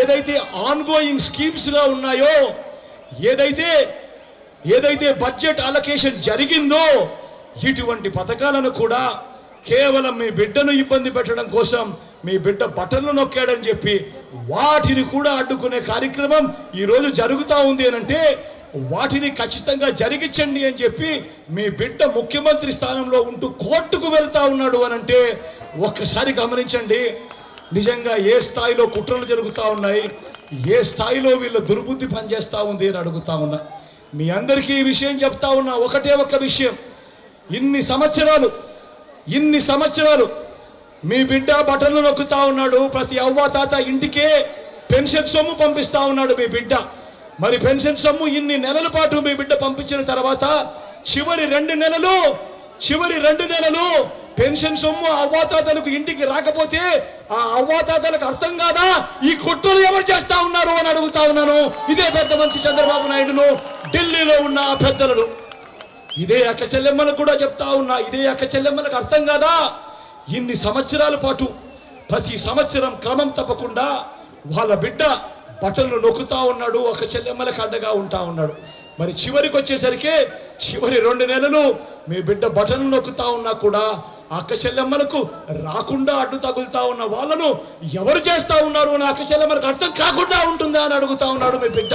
ఏదైతే ఆన్గోయింగ్ స్కీమ్స్గా ఉన్నాయో ఏదైతే ఏదైతే బడ్జెట్ అలొకేషన్ జరిగిందో ఇటువంటి పథకాలను కూడా కేవలం మీ బిడ్డను ఇబ్బంది పెట్టడం కోసం మీ బిడ్డ బటన్లు నొక్కాడని చెప్పి వాటిని కూడా అడ్డుకునే కార్యక్రమం ఈరోజు జరుగుతూ ఉంది అని అంటే వాటిని ఖచ్చితంగా జరిగించండి అని చెప్పి మీ బిడ్డ ముఖ్యమంత్రి స్థానంలో ఉంటూ కోర్టుకు వెళ్తా ఉన్నాడు అని అంటే ఒక్కసారి గమనించండి నిజంగా ఏ స్థాయిలో కుట్రలు జరుగుతూ ఉన్నాయి? ఏ స్థాయిలో వీళ్ళ దుర్బుద్ధి పనిచేస్తూ ఉంది అని అడుగుతా ఉన్నా. మీ అందరికీ ఈ విషయం చెప్తా ఉన్నా. ఒకటే ఒక విషయం. ఇన్ని సంవత్సరాలు ఇన్ని సంవత్సరాలు మీ బిడ్డ బటన్లు నొక్కుతా ఉన్నాడు. ప్రతి అవ్వ తాత ఇంటికే పెన్షన్ సొమ్ము పంపిస్తా ఉన్నాడు మీ బిడ్డ. మరి పెన్షన్ సొమ్ము ఇన్ని నెలల పాటు మీ బిడ్డ పంపించిన తర్వాత చివరి రెండు నెలలు చివరి రెండు నెలలు పెన్షన్ సొమ్ము అవ్వాతాతలకు ఇంటికి రాకపోతే ఆ అవ్వాతాతలకు అర్థం కాదా? ఈ కొట్టులు ఎవరు చేస్తా ఉన్నారు అని అడుగుతా ఉన్నాను. ఇదే పెద్ద మనిషి చంద్రబాబు నాయుడును ఢిల్లీలో ఉన్న ఆ పెద్దలను. ఇదే అక్క చెల్లెమ్మలకు కూడా చెప్తా ఉన్నా ఇదే అక్క చెల్లెమ్మలకు అర్థం కాదా? ఇన్ని సంవత్సరాల పాటు ప్రతి సంవత్సరం క్రమం తప్పకుండా వాళ్ళ బిడ్డ బట్టలు నొక్కుతా ఉన్నాడు ఒక చెల్లెమ్మలకు అడ్డగా ఉంటా ఉన్నాడు. మరి చివరికి వచ్చేసరికి చివరి రెండు నెలలు మీ బిడ్డ బటన్లు నొక్కుతా ఉన్నా కూడా అక్కచెల్లెమ్మలకు రాకుండా అడ్డు తగులుతా ఉన్న వాళ్ళను ఎవరు చేస్తా ఉన్నారు అని అక్కచెల్లెమ్మలకు అర్థం కాకుండా ఉంటుందా అని అడుగుతా ఉన్నాడు మీ బిడ్డ.